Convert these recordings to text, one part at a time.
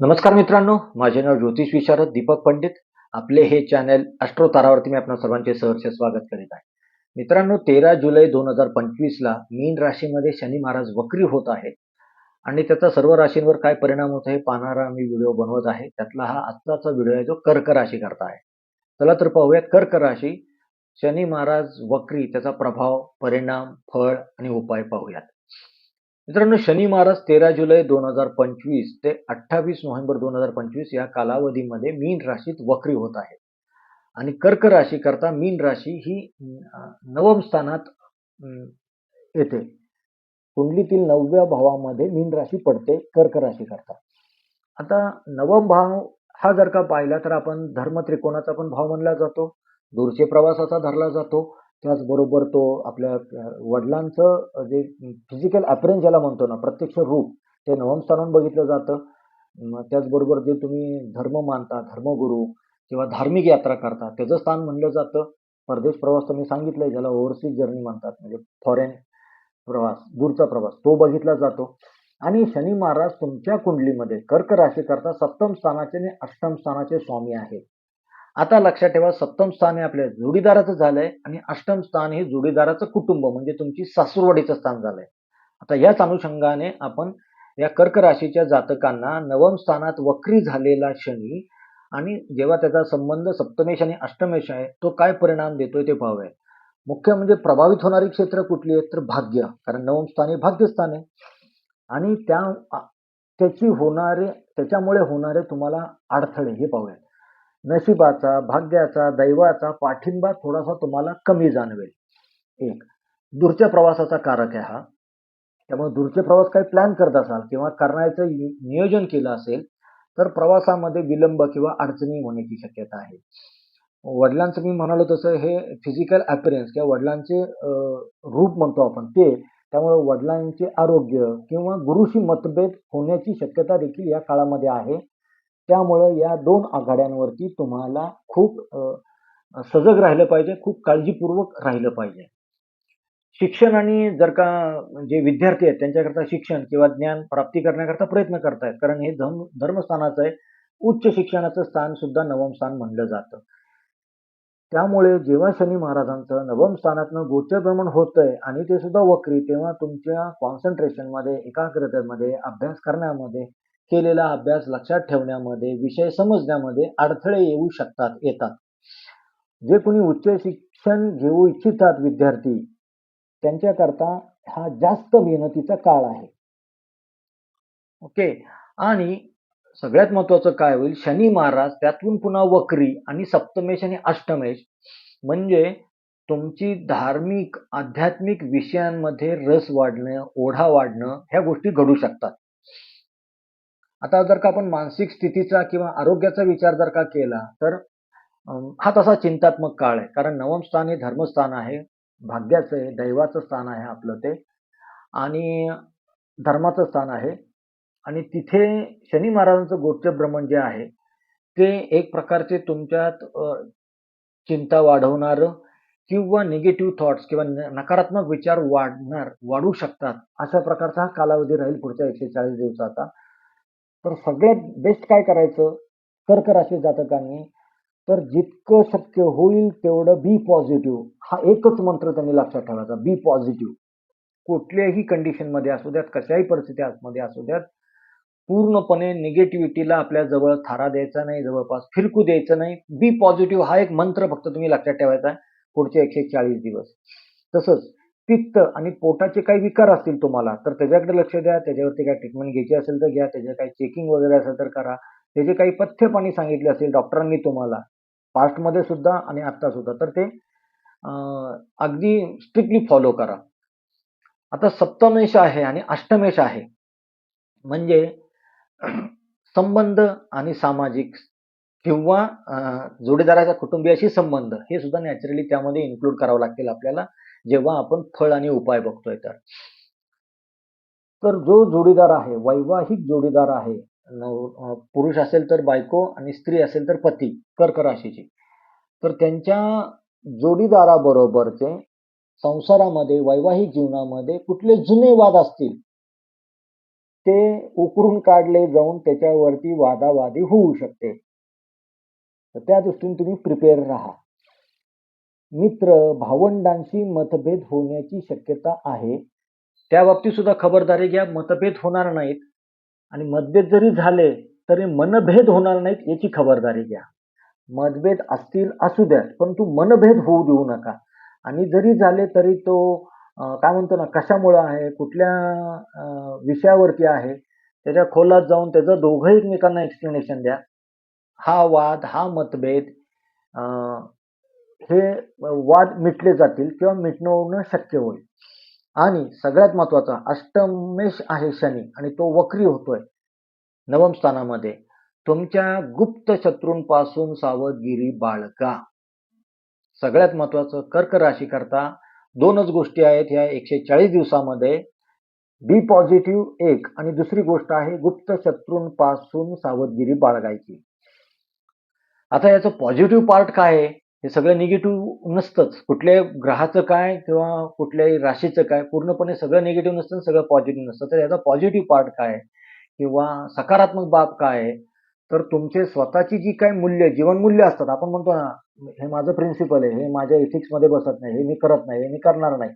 नमस्कार मित्रांनो माझे नाव ज्योतिष विशारद दीपक पंडित. आपले हे चॅनल अष्ट्रो तारावरती मी आपणा सर्वांचे सहर्ष स्वागत करीत आहे. मित्रांनो तेरा जुलै दोन हजार पंचवीसला मीन राशीमध्ये शनी महाराज वक्री होत आहेत आणि त्याचा सर्व राशींवर काय परिणाम होत आहे पाहणारा मी व्हिडिओ बनवत आहे. त्यातला हा आत्ताचा व्हिडिओ आहे जो कर्क राशी करता आहे. चला तर पाहूयात कर्क राशी. शनी महाराज वक्री त्याचा प्रभाव परिणाम फळ आणि उपाय पाहूयात. मित्रांनो शनी महाराज तेरा जुलै दोन हजार पंचवीस ते अठ्ठावीस नोव्हेंबर दोन हजार पंचवीस या कालावधीमध्ये मीन राशीत वक्री होत आहे. आणि कर्क राशी करता मीन राशी ही नवम स्थानात येते. कुंडलीतील नवव्या भावामध्ये मीन राशी पडते कर्क राशी करता. आता नवम भाव हा जर का पाहिला तर आपण धर्म त्रिकोणाचा पण भाव मानला जातो दूरचे प्रवासाचा धरला जातो त्याचबरोबर तो आपल्या वडिलांचं जे फिजिकल अपरेन्स ज्याला म्हणतो ना प्रत्यक्ष रूप ते नवम स्थानावर बघितलं जातं. त्याचबरोबर जे तुम्ही धर्म मानता धर्मगुरू किंवा धार्मिक यात्रा करता त्याचं स्थान म्हणलं जातं. परदेश प्रवास तर मी सांगितलंय ज्याला ओव्हरसीज जर्नी म्हणतात म्हणजे फॉरेन प्रवास दूरचा प्रवास तो बघितला जातो. आणि शनी महाराज तुमच्या कुंडलीमध्ये कर्क राशी करता सप्तम स्थानाचे आणि अष्टम स्थानाचे स्वामी आहेत. आता लक्षात ठेवा सप्तम स्थान हे आपल्या जोडीदाराचं झालंय आणि अष्टम स्थान हे जोडीदाराचं कुटुंब म्हणजे तुमची सासूरवाडीचं स्थान झालंय. आता याच अनुषंगाने आपण या कर्क राशीच्या जातकांना नवम स्थानात वक्री झालेला शनी आणि जेव्हा त्याचा संबंध सप्तमेश आणि अष्टमेश आहे तो काय परिणाम देतोय ते पाहूया. मुख्य म्हणजे प्रभावित होणारी क्षेत्र कुठली आहेत? तर भाग्य कारण नवम स्थान हे भाग्यस्थान आहे. आणि त्या त्याची होणारे त्याच्यामुळे होणारे तुम्हाला अडथळे हे पाहूया. नशिबाचा भाग्याचा दैवाचा पाठिंबा थोडासा तुम्हाला कमी जाणवेल. एक दूरच्या प्रवासाचा कारक आहे हा. त्यामुळे दूरचे प्रवास काही प्लॅन करत असाल किंवा करण्याचं नियोजन केलं असेल तर प्रवासामध्ये विलंब किंवा अडचणी होण्याची शक्यता आहे. वडिलांचं मी म्हणालो तसं हे फिजिकल अपरियन्स किंवा वडिलांचे रूप म्हणतो आपण ते त्यामुळे वडिलांचे आरोग्य किंवा गुरुशी मतभेद होण्याची शक्यता देखील या काळामध्ये आहे. त्यामुळं या दोन आघाड्यांवरती तुम्हाला खूप सजग राहिलं पाहिजे खूप काळजीपूर्वक राहिलं पाहिजे. शिक्षण आणि जर का जे विद्यार्थी आहेत त्यांच्याकरता शिक्षण किंवा ज्ञान प्राप्ती करण्याकरता प्रयत्न करतायत कारण हे धर्म धर्मस्थानाचं आहे. उच्च शिक्षणाचं स्थान सुद्धा नवम स्थान म्हणलं जातं. त्यामुळे जेव्हा शनी महाराजांचं नवम स्थानातनं गोचर भ्रमण होतंय आणि ते सुद्धा वक्री तेव्हा तुमच्या कॉन्सन्ट्रेशनमध्ये एकाग्रतेमध्ये अभ्यास करण्यामध्ये केलेला अभ्यास लक्षात ठेवण्यामध्ये विषय समजण्यामध्ये अडथळे येऊ शकतात येतात. जे कोणी उच्च शिक्षण घेऊ इच्छितात विद्यार्थी त्यांच्याकरता हा जास्त मेहनतीचा काळ आहे. ओके? आणि सगळ्यात महत्वाचं काय होईल? शनी महाराज त्यातून पुन्हा वक्री आणि सप्तमेश आणि अष्टमेश म्हणजे तुमची धार्मिक आध्यात्मिक विषयांमध्ये रस वाढणं ओढा वाढणं ह्या गोष्टी घडू शकतात. आता जर का आपण मानसिक स्थितीचा किंवा आरोग्याचा विचार जर का केला तर हा तसा चिंतात्मक काळ आहे. कारण नवम स्थान हे धर्मस्थान आहे भाग्याचं आहे दैवाचं स्थान आहे आपलं ते. आणि धर्माचं स्थान आहे. आणि तिथे शनी महाराजांचं गोच्य भ्रमण जे आहे ते एक प्रकारचे तुमच्यात चिंता वाढवणारं किंवा निगेटिव्ह थॉट्स किंवा न- नकारात्मक विचार वाढणार वाढू शकतात. अशा प्रकारचा हा कालावधी राहील पुढच्या एकशे चाळीस दिवसाचा. तर सगळ्यात बेस्ट काय करायचं? कर्क राशी जातकांनी. तर जितकं शक्य होईल तेवढं बी पॉझिटिव्ह हा एकच मंत्र त्यांनी लक्षात ठेवायचा बी पॉझिटिव्ह कुठल्याही कंडिशनमध्ये असू द्यात कशाही परिस्थितीमध्ये असू द्यात पूर्णपणे निगेटिव्हिटीला आपल्या जवळ थारा द्यायचा नाही जवळपास फिरकू द्यायचं नाही. बी पॉझिटिव्ह हा एक मंत्र फक्त तुम्ही लक्षात ठेवायचा आहे पुढचे एकशे चाळीस दिवस. तसंच पित्त आणि पोटाचे काही विकार असतील तुम्हाला तर त्याच्याकडे लक्ष द्या त्याच्यावरती काय ट्रीटमेंट घ्यायची असेल तर घ्या त्याचे काही चेकिंग वगैरे असेल तर करा. त्याचे काही पथ्य पाणी सांगितले असेल डॉक्टरांनी तुम्हाला पास्टमध्ये सुद्धा आणि आत्ता सुद्धा तर ते अगदी स्ट्रिक्टली फॉलो करा. आता सप्तमेश आहे आणि अष्टमेश आहे. म्हणजे संबंध आणि सामाजिक किंवा जोडीदाराच्या कुटुंबियाशी संबंध हे सुद्धा नॅचरली त्यामध्ये इन्क्लूड करावं लागतील आपल्याला. जेव्हा आपण फळ आणि उपाय बघतोय तर. तर जो जोडीदार आहे वैवाहिक जोडीदार आहे पुरुष असेल तर बायको आणि स्त्री असेल तर पती कर्क राशीची. तर त्यांच्या जोडीदाराबरोबरचे संसारामध्ये वैवाहिक जीवनामध्ये कुठले जुने वाद असतील ते उकरून काढले जाऊन त्याच्यावरती वादावादी होऊ शकते. तर त्या दृष्टीने तुम्ही प्रिपेअर राहा. मित्र भावंडांशी मतभेद होण्याची शक्यता आहे. त्या बाबतीत सुद्धा खबरदारी घ्या. मतभेद होणार नाहीत. आणि मतभेद जरी झाले तरी मनभेद होणार नाहीत याची खबरदारी घ्या. मतभेद असतील असू द्या परंतु मनभेद होऊ देऊ नका. आणि जरी झाले तरी तो काय म्हणतो ना कशामुळं आहे कुठल्या विषयावरती आहे त्याच्या खोलात जाऊन त्याचं दोघं एकमेकांना एक्सप्लेनेशन द्या. हा वाद हा मतभेद हे वाद मिटले जातील किंवा मिटणं शक्य होईल. आणि सगळ्यात महत्त्वाचा अष्टमेश आहे शनी आणि तो वक्री होतोय नवम स्थानामध्ये. तुमच्या गुप्त शत्रूंपासून सावधगिरी बाळगा. सगळ्यात महत्वाचं कर्क राशी करता दोनच गोष्टी आहेत ह्या एकशे चाळीस दिवसामध्ये. बी पॉझिटिव्ह एक आणि दुसरी गोष्ट आहे गुप्त शत्रूंपासून सावधगिरी बाळगायची. आता याचं पॉझिटिव्ह पार्ट काय आहे? हे सगळं निगेटिव्ह नसतंच. कुठल्याही ग्रहाचं काय किंवा कुठल्याही राशीचं काय पूर्णपणे सगळं निगेटिव्ह नसतं सगळं पॉझिटिव्ह नसतं. तर याचा पॉझिटिव्ह पार्ट काय आहे? किंवा सकारात्मक बाब काय आहे? तर तुमचे स्वतःची जी काय मूल्य जीवनमूल्य असतात आपण म्हणतो ना हे माझं प्रिन्सिपल आहे हे माझ्या इथिक्समध्ये बसत नाही हे मी करत नाही हे मी करणार नाही.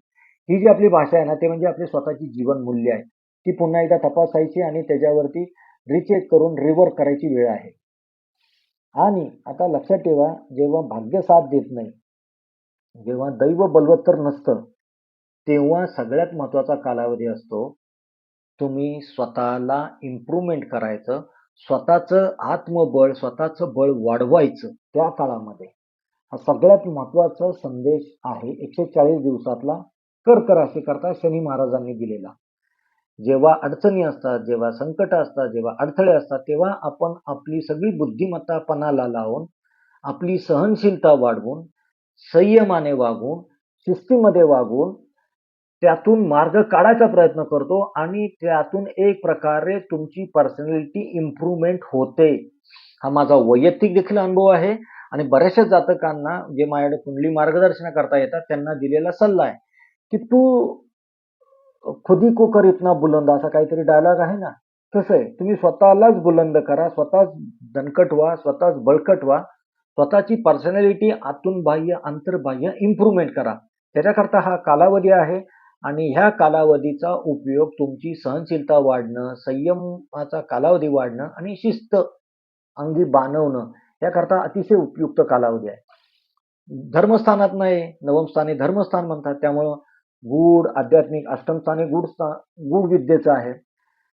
ही जी आपली भाषा आहे ना ते म्हणजे आपली स्वतःची जीवनमूल्य आहे. ती पुन्हा एकदा तपासायची आणि त्याच्यावरती रिचेक करून रिवर्क करायची वेळ आहे. आणि आता लक्षात ठेवा जेव्हा भाग्य साथ देत नाही जेव्हा दैव बलवत्तर नसतं तेव्हा सगळ्यात महत्त्वाचा कालावधी असतो तुम्ही स्वतःला इम्प्रूव्हमेंट करायचं स्वतःचं आत्मबळ स्वतःचं बळ वाढवायचं त्या काळामध्ये. हा सगळ्यात महत्त्वाचा संदेश आहे एकशे चाळीस दिवसातला कर्क राशी करता शनी महाराजांनी दिलेला. जेव्हा अडचणी असतात जेव्हा संकट असतात जेव्हा अडथळे असतात तेव्हा आपण आपली सगळी बुद्धिमत्ता पणाला लावून आपली सहनशीलता वाढवून संयमाने वागून शिस्तीमध्ये वागून त्यातून मार्ग काढायचा प्रयत्न करतो आणि त्यातून एक प्रकारे तुमची पर्सनॅलिटी इम्प्रूव्हमेंट होते. हा माझा वैयक्तिक देखील अनुभव आहे आणि बऱ्याचशा जातकांना जे माझ्याकडे कुंडली मार्गदर्शन करता येतात त्यांना दिलेला सल्ला आहे की तू खुदी को कर इतना बुलंद असा काहीतरी डायलॉग आहे ना? तसं आहे. तुम्ही स्वतःलाच बुलंद करा स्वतःच दणकट व्हा स्वतःच बळकट व्हा. स्वतःची पर्सनॅलिटी आतून बाह्य आंतरबाह्य इम्प्रूव्हमेंट करा. त्याच्याकरता हा कालावधी आहे आणि ह्या कालावधीचा उपयोग तुमची सहनशीलता वाढणं संयमाचा कालावधी वाढणं आणि शिस्त अंगी बांधवणं याकरता अतिशय उपयुक्त कालावधी आहे. धर्मस्थानात नाही नवम स्थानी धर्मस्थान म्हणतात त्यामुळं गूढ आध्यात्मिक अष्टम स्थानी गूढ स्था गूढ विद्येचं आहे.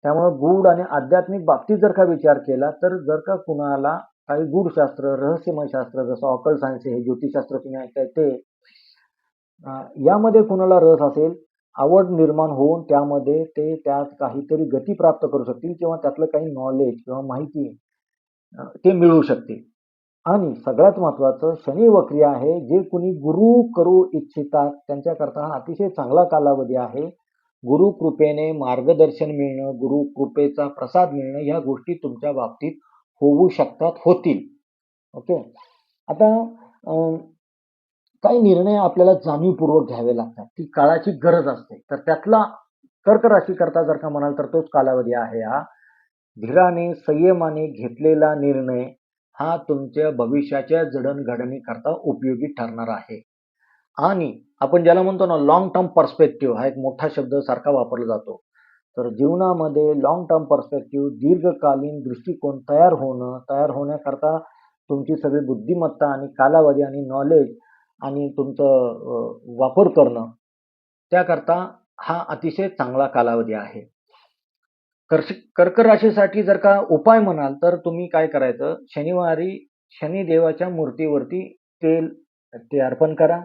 त्यामुळं गूढ आणि आध्यात्मिक बाबतीत जर का विचार केला तर जर का कुणाला काही गूढशास्त्र रहस्यमय शास्त्र जसं ऑकल सायन्स हे ज्योतिषशास्त्र तुम्ही ऐकताय ते यामध्ये कुणाला रस असेल आवड निर्माण होऊन त्यामध्ये ते त्यात काहीतरी गती प्राप्त करू शकतील किंवा त्यातलं काही नॉलेज किंवा माहिती ते मिळू शकतील. आणि सगळ्यात महत्वाचं शनी वक्री आहे जे कुणी गुरु करू इच्छितात त्यांच्याकरता हा अतिशय चांगला कालावधी आहे. गुरु कृपेने मार्गदर्शन मिळणं गुरु कृपेचा प्रसाद मिळणं ह्या गोष्टी तुमच्या बाबतीत होऊ शकतात होतील. ओके? आता काही निर्णय आपल्याला जाणीवपूर्वक घ्यावे लागतात. ती काळाची गरज असते. तर त्यातला कर्क राशी करता जर का म्हणाल तर तोच कालावधी आहे हा. धीराने संयमाने घेतलेला निर्णय हा तुमच्या भविष्याच्या जडणघडणीकरता उपयोगी ठरणार आहे. आणि आपण ज्याला म्हणतो ना लॉंग टर्म पर्स्पेक्टिव्ह हा एक मोठा शब्द सारखा वापरला जातो. तर जीवनामध्ये लॉंग टर्म पर्स्पेक्टिव्ह दीर्घकालीन दृष्टिकोन तयार होणं तयार होण्याकरता तुमची सगळी बुद्धिमत्ता आणि कालावधी आणि नॉलेज आणि तुमचं वापर करणं त्याकरता हा अतिशय चांगला कालावधी आहे. कर्श कर्क राशीसाठी जर का उपाय म्हणाल तर तुम्ही काय करायचं? शनिवारी शनिदेवाच्या मूर्तीवरती तेल ते अर्पण करा.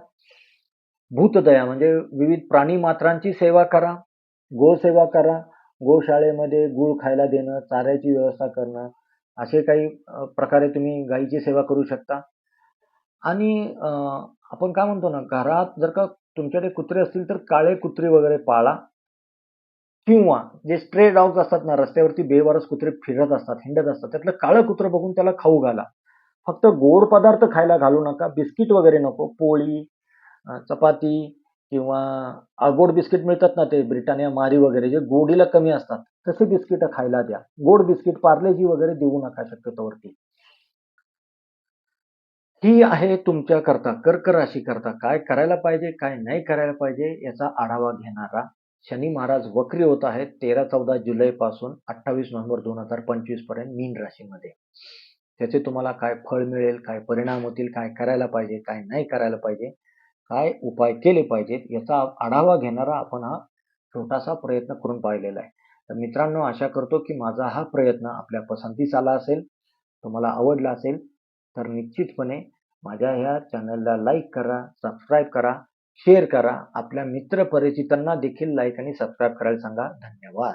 भूतदया म्हणजे विविध प्राणी मात्रांची सेवा करा. गोसेवा करा. गोशाळेमध्ये गुळ खायला देणं चाऱ्याची व्यवस्था करणं असे काही प्रकारे तुम्ही गायीची सेवा करू शकता. आणि आपण काय म्हणतो ना घरात जर का तुमच्याकडे कुत्रे असतील तर काळे कुत्रे वगैरे पाळा. किंवा जे स्ट्रे डॉग्स असतात ना रस्त्यावरती बेवारस कुत्रे फिरत असतात हिंडत असतात त्यातलं काळं कुत्रं बघून त्याला खाऊ घाला. फक्त गोड पदार्थ खायला घालू नका बिस्किट वगैरे नको पोळी चपाती किंवा गोड बिस्किट मिळतात ना ते ब्रिटानिया मारी वगैरे जे गोडीला कमी असतात तसे बिस्किट खायला द्या. गोड बिस्किट पार्लेजी वगैरे देऊ नका शक्यतोवरती. ही आहे तुमच्या करता कर्क राशी करता काय करायला पाहिजे काय नाही करायला पाहिजे याचा आढावा घेणारा शनी महाराज वक्री होत आहेत तेरा चौदा जुलैपासून अठ्ठावीस नोव्हेंबर दोन हजार पंचवीसपर्यंत मीन राशीमध्ये. त्याचे तुम्हाला काय फळ मिळेल काय परिणाम होतील काय करायला पाहिजे काय नाही करायला पाहिजे काय उपाय केले पाहिजेत याचा आढावा घेणारा आपण हा छोटासा प्रयत्न करून पाहिलेला आहे. तर मित्रांनो आशा करतो की माझा हा प्रयत्न आपल्या पसंतीस आला असेल तुम्हाला आवडला असेल तर निश्चितपणे माझ्या ह्या चॅनलला लाईक करा सबस्क्राईब करा शेअर करा. आपल्या मित्र परिचितांना देखील लाईक आणि सबस्क्राईब करायला सांगा. धन्यवाद.